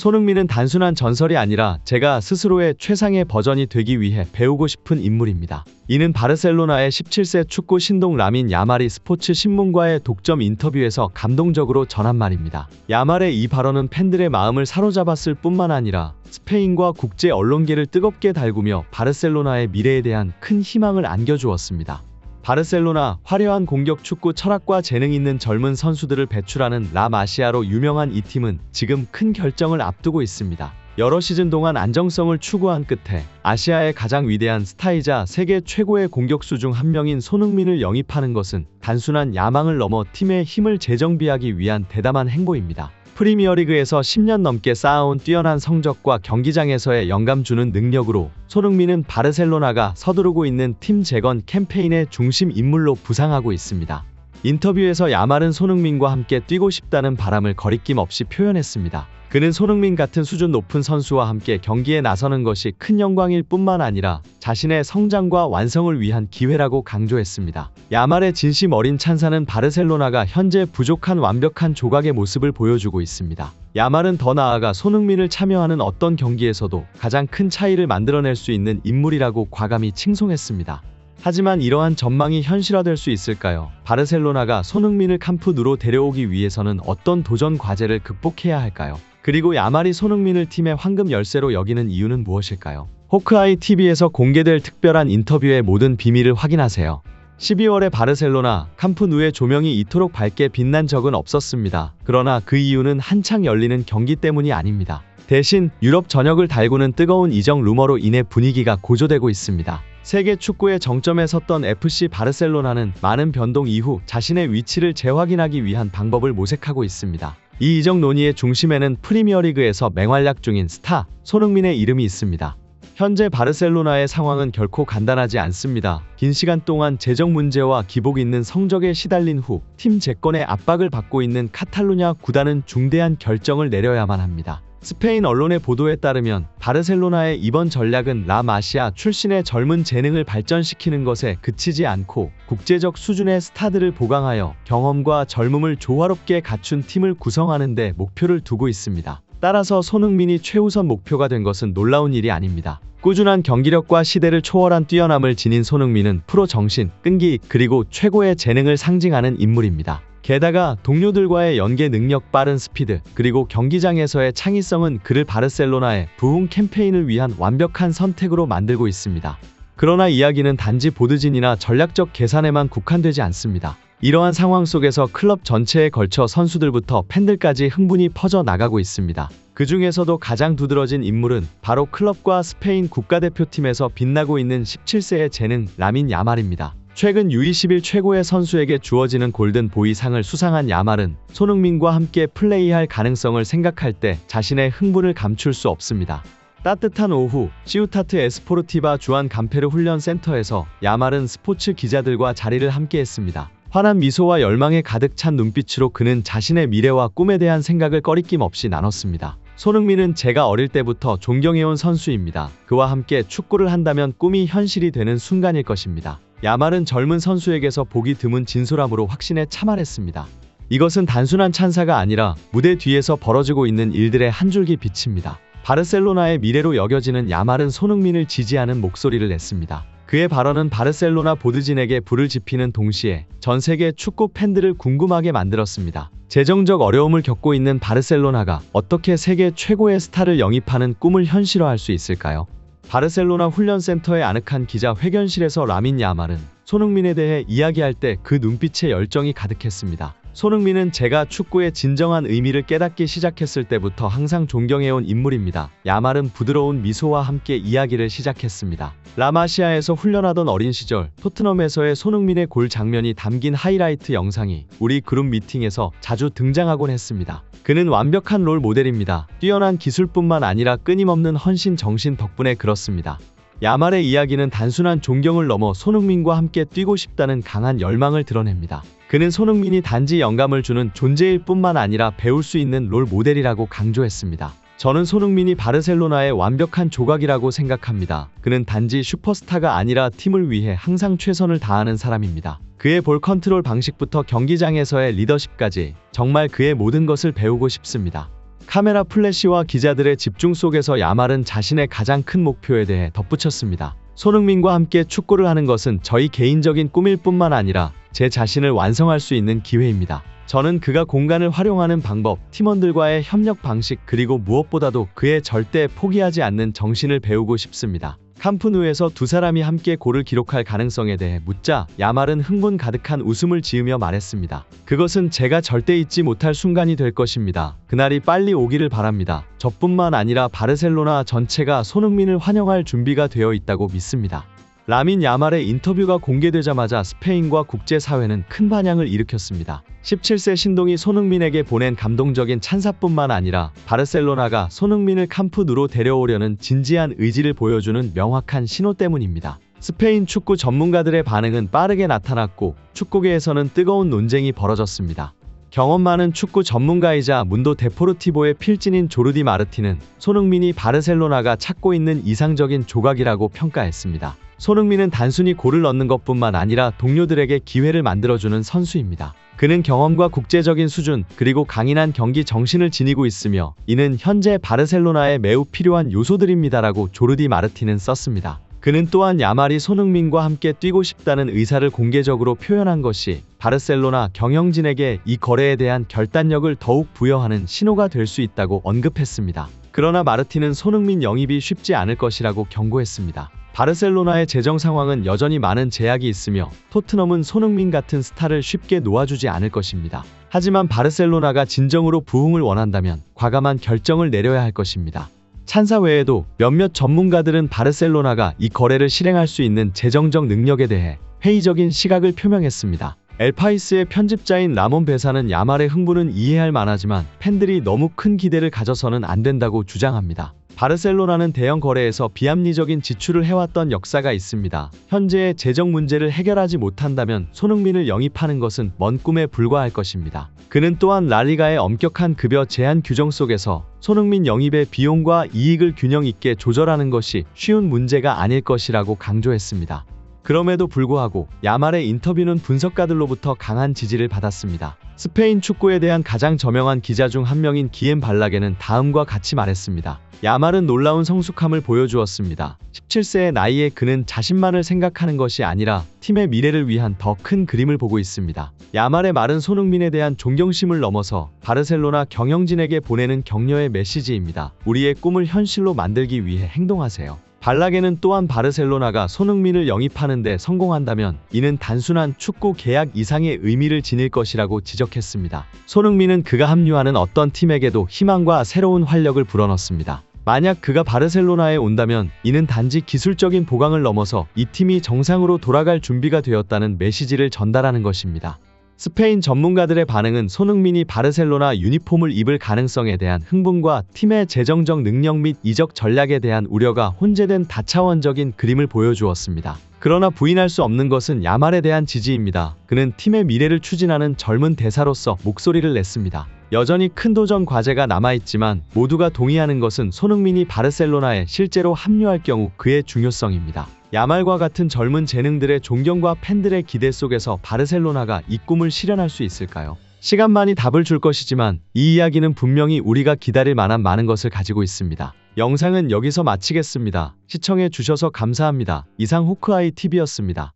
손흥민은 단순한 전설이 아니라 제가 스스로의 최상의 버전이 되기 위해 배우고 싶은 인물입니다. 이는 바르셀로나의 17세 축구 신동 라민 야말이 스포츠 신문과의 독점 인터뷰에서 감동적으로 전한 말입니다. 야말의 이 발언은 팬들의 마음을 사로잡았을 뿐만 아니라 스페인과 국제 언론계를 뜨겁게 달구며 바르셀로나의 미래에 대한 큰 희망을 안겨주었습니다. 바르셀로나 화려한 공격 축구 철학과 재능 있는 젊은 선수들을 배출하는 라마시아로 유명한 이 팀은 지금 큰 결정을 앞두고 있습니다. 여러 시즌 동안 안정성을 추구한 끝에 아시아의 가장 위대한 스타이자 세계 최고의 공격수 중 한 명인 손흥민을 영입하는 것은 단순한 야망을 넘어 팀의 힘을 재정비하기 위한 대담한 행보입니다. 프리미어리그에서 10년 넘게 쌓아온 뛰어난 성적과 경기장에서의 영감 주는 능력으로 손흥민은 바르셀로나가 서두르고 있는 팀 재건 캠페인의 중심 인물로 부상하고 있습니다. 인터뷰에서 야말은 손흥민과 함께 뛰고 싶다는 바람을 거리낌 없이 표현했습니다. 그는 손흥민 같은 수준 높은 선수와 함께 경기에 나서는 것이 큰 영광일 뿐만 아니라 자신의 성장과 완성을 위한 기회라고 강조했습니다. 야말의 진심 어린 찬사는 바르셀로나가 현재 부족한 완벽한 조각의 모습을 보여주고 있습니다. 야말은 더 나아가 손흥민을 참여하는 어떤 경기에서도 가장 큰 차이를 만들어낼 수 있는 인물이라고 과감히 칭송했습니다. 하지만 이러한 전망이 현실화될 수 있을까요? 바르셀로나가 손흥민을 캄프누로 데려오기 위해서는 어떤 도전 과제를 극복해야 할까요? 그리고 야말이 손흥민을 팀의 황금 열쇠로 여기는 이유는 무엇일까요? 호크아이 TV에서 공개될 특별한 인터뷰의 모든 비밀을 확인하세요. 12월에 바르셀로나 캄프누의 조명이 이토록 밝게 빛난 적은 없었습니다. 그러나 그 이유는 한창 열리는 경기 때문이 아닙니다. 대신 유럽 전역을 달구는 뜨거운 이적 루머로 인해 분위기가 고조되고 있습니다. 세계 축구의 정점에 섰던 FC 바르셀로나는 많은 변동 이후 자신의 위치를 재확인하기 위한 방법을 모색하고 있습니다. 이 이적 논의의 중심에는 프리미어리그에서 맹활약 중인 스타 손흥민의 이름이 있습니다. 현재 바르셀로나의 상황은 결코 간단하지 않습니다. 긴 시간 동안 재정 문제와 기복 있는 성적에 시달린 후 팀 재건의 압박을 받고 있는 카탈루냐 구단은 중대한 결정을 내려야만 합니다. 스페인 언론의 보도에 따르면 바르셀로나의 이번 전략은 라마시아 출신의 젊은 재능을 발전시키는 것에 그치지 않고 국제적 수준의 스타들을 보강하여 경험과 젊음을 조화롭게 갖춘 팀을 구성하는 데 목표를 두고 있습니다. 따라서 손흥민이 최우선 목표가 된 것은 놀라운 일이 아닙니다. 꾸준한 경기력과 시대를 초월한 뛰어남을 지닌 손흥민은 프로 정신, 끈기, 그리고 최고의 재능을 상징하는 인물입니다. 게다가 동료들과의 연계 능력 빠른 스피드 그리고 경기장에서의 창의성은 그를 바르셀로나의 부흥 캠페인을 위한 완벽한 선택으로 만들고 있습니다. 그러나 이야기는 단지 보드진이나 전략적 계산에만 국한되지 않습니다. 이러한 상황 속에서 클럽 전체에 걸쳐 선수들부터 팬들까지 흥분이 퍼져 나가고 있습니다. 그 중에서도 가장 두드러진 인물은 바로 클럽과 스페인 국가대표팀에서 빛나고 있는 17세의 재능 라민 야말입니다. 최근 U21 최고의 선수에게 주어지는 골든 보이 상을 수상한 야말은 손흥민과 함께 플레이할 가능성을 생각할 때 자신의 흥분을 감출 수 없습니다. 따뜻한 오후 시우타트 에스포르티바 주한 감페르 훈련센터에서 야말은 스포츠 기자들과 자리를 함께했습니다. 환한 미소와 열망에 가득 찬 눈빛으로 그는 자신의 미래와 꿈에 대한 생각을 꺼리낌 없이 나눴습니다. 손흥민은 제가 어릴 때부터 존경해온 선수입니다. 그와 함께 축구를 한다면 꿈이 현실이 되는 순간일 것입니다. 야말은 젊은 선수에게서 보기 드문 진솔함으로 확신에 참말했습니다. 이것은 단순한 찬사가 아니라 무대 뒤에서 벌어지고 있는 일들의 한 줄기 빛입니다. 바르셀로나의 미래로 여겨지는 야말은 손흥민을 지지하는 목소리를 냈습니다. 그의 발언은 바르셀로나 보드진에게 불을 지피는 동시에 전 세계 축구 팬들을 궁금하게 만들었습니다. 재정적 어려움을 겪고 있는 바르셀로나가 어떻게 세계 최고의 스타를 영입하는 꿈을 현실화할 수 있을까요? 바르셀로나 훈련센터의 아늑한 기자 회견실에서 라민 야말은 손흥민에 대해 이야기할 때 그 눈빛에 열정이 가득했습니다. 손흥민은 제가 축구의 진정한 의미를 깨닫기 시작했을 때부터 항상 존경해온 인물입니다. 야말은 부드러운 미소와 함께 이야기를 시작했습니다. 라마시아에서 훈련하던 어린 시절 토트넘에서의 손흥민의 골 장면이 담긴 하이라이트 영상이 우리 그룹 미팅에서 자주 등장하곤 했습니다. 그는 완벽한 롤 모델입니다. 뛰어난 기술뿐만 아니라 끊임없는 헌신 정신 덕분에 그렇습니다. 야말의 이야기는 단순한 존경을 넘어 손흥민과 함께 뛰고 싶다는 강한 열망을 드러냅니다. 그는 손흥민이 단지 영감을 주는 존재일 뿐만 아니라 배울 수 있는 롤 모델이라고 강조했습니다. 저는 손흥민이 바르셀로나의 완벽한 조각이라고 생각합니다. 그는 단지 슈퍼스타가 아니라 팀을 위해 항상 최선을 다하는 사람입니다. 그의 볼 컨트롤 방식부터 경기장에서의 리더십까지 정말 그의 모든 것을 배우고 싶습니다. 카메라 플래시와 기자들의 집중 속에서 야말은 자신의 가장 큰 목표에 대해 덧붙였습니다. 손흥민과 함께 축구를 하는 것은 저희 개인적인 꿈일 뿐만 아니라 제 자신을 완성할 수 있는 기회입니다. 저는 그가 공간을 활용하는 방법, 팀원들과의 협력 방식, 그리고 무엇보다도 그의 절대 포기하지 않는 정신을 배우고 싶습니다. 캄프누에서 두 사람이 함께 골을 기록할 가능성에 대해 묻자 야말은 흥분 가득한 웃음을 지으며 말했습니다. 그것은 제가 절대 잊지 못할 순간이 될 것입니다. 그날이 빨리 오기를 바랍니다. 저뿐만 아니라 바르셀로나 전체가 손흥민을 환영할 준비가 되어 있다고 믿습니다. 라민 야말의 인터뷰가 공개되자마자 스페인과 국제사회는 큰 반향을 일으켰습니다. 17세 신동이 손흥민에게 보낸 감동적인 찬사뿐만 아니라 바르셀로나가 손흥민을 캄프누로 데려오려는 진지한 의지를 보여주는 명확한 신호 때문입니다. 스페인 축구 전문가들의 반응은 빠르게 나타났고 축구계에서는 뜨거운 논쟁이 벌어졌습니다. 경험 많은 축구 전문가이자 문도 데포르티보의 필진인 조르디 마르티는 손흥민이 바르셀로나가 찾고 있는 이상적인 조각이라고 평가했습니다. 손흥민은 단순히 골을 넣는 것뿐만 아니라 동료들에게 기회를 만들어주는 선수입니다. 그는 경험과 국제적인 수준 그리고 강인한 경기 정신을 지니고 있으며 이는 현재 바르셀로나에 매우 필요한 요소들입니다라고 조르디 마르티는 썼습니다. 그는 또한 야말이 손흥민과 함께 뛰고 싶다는 의사를 공개적으로 표현한 것이 바르셀로나 경영진에게 이 거래에 대한 결단력을 더욱 부여하는 신호가 될 수 있다고 언급했습니다. 그러나 마르티는 손흥민 영입이 쉽지 않을 것이라고 경고했습니다. 바르셀로나의 재정 상황은 여전히 많은 제약이 있으며 토트넘은 손흥민 같은 스타를 쉽게 놓아주지 않을 것입니다. 하지만 바르셀로나가 진정으로 부흥을 원한다면 과감한 결정을 내려야 할 것입니다. 찬사 외에도 몇몇 전문가들은 바르셀로나가 이 거래를 실행할 수 있는 재정적 능력에 대해 회의적인 시각을 표명했습니다. 엘파이스의 편집자인 라몬 베사는 야말의 흥분은 이해할 만하지만 팬들이 너무 큰 기대를 가져서는 안 된다고 주장합니다. 바르셀로나는 대형 거래에서 비합리적인 지출을 해왔던 역사가 있습니다. 현재의 재정 문제를 해결하지 못한다면 손흥민을 영입하는 것은 먼 꿈에 불과할 것입니다. 그는 또한 라리가의 엄격한 급여 제한 규정 속에서 손흥민 영입의 비용과 이익을 균형 있게 조절하는 것이 쉬운 문제가 아닐 것이라고 강조했습니다. 그럼에도 불구하고 야말의 인터뷰는 분석가들로부터 강한 지지를 받았습니다. 스페인 축구에 대한 가장 저명한 기자 중 한 명인 기엠 발라게는 다음과 같이 말했습니다. 야말은 놀라운 성숙함을 보여주었습니다. 17세의 나이에 그는 자신만을 생각하는 것이 아니라 팀의 미래를 위한 더 큰 그림을 보고 있습니다. 야말의 말은 손흥민에 대한 존경심을 넘어서 바르셀로나 경영진에게 보내는 격려의 메시지입니다. 우리의 꿈을 현실로 만들기 위해 행동하세요. 발라게는 또한 바르셀로나가 손흥민을 영입하는 데 성공한다면 이는 단순한 축구 계약 이상의 의미를 지닐 것이라고 지적했습니다. 손흥민은 그가 합류하는 어떤 팀에게도 희망과 새로운 활력을 불어넣습니다. 만약 그가 바르셀로나에 온다면 이는 단지 기술적인 보강을 넘어서 이 팀이 정상으로 돌아갈 준비가 되었다는 메시지를 전달하는 것입니다. 스페인 전문가들의 반응은 손흥민이 바르셀로나 유니폼을 입을 가능성에 대한 흥분과 팀의 재정적 능력 및 이적 전략에 대한 우려가 혼재된 다차원적인 그림을 보여주었습니다. 그러나 부인할 수 없는 것은 야말에 대한 지지입니다. 그는 팀의 미래를 추진하는 젊은 대사로서 목소리를 냈습니다. 여전히 큰 도전 과제가 남아있지만 모두가 동의하는 것은 손흥민이 바르셀로나에 실제로 합류할 경우 그의 중요성입니다. 야말과 같은 젊은 재능들의 존경과 팬들의 기대 속에서 바르셀로나가 이 꿈을 실현할 수 있을까요? 시간만이 답을 줄 것이지만 이 이야기는 분명히 우리가 기다릴 만한 많은 것을 가지고 있습니다. 영상은 여기서 마치겠습니다. 시청해 주셔서 감사합니다. 이상 호크아이 TV였습니다.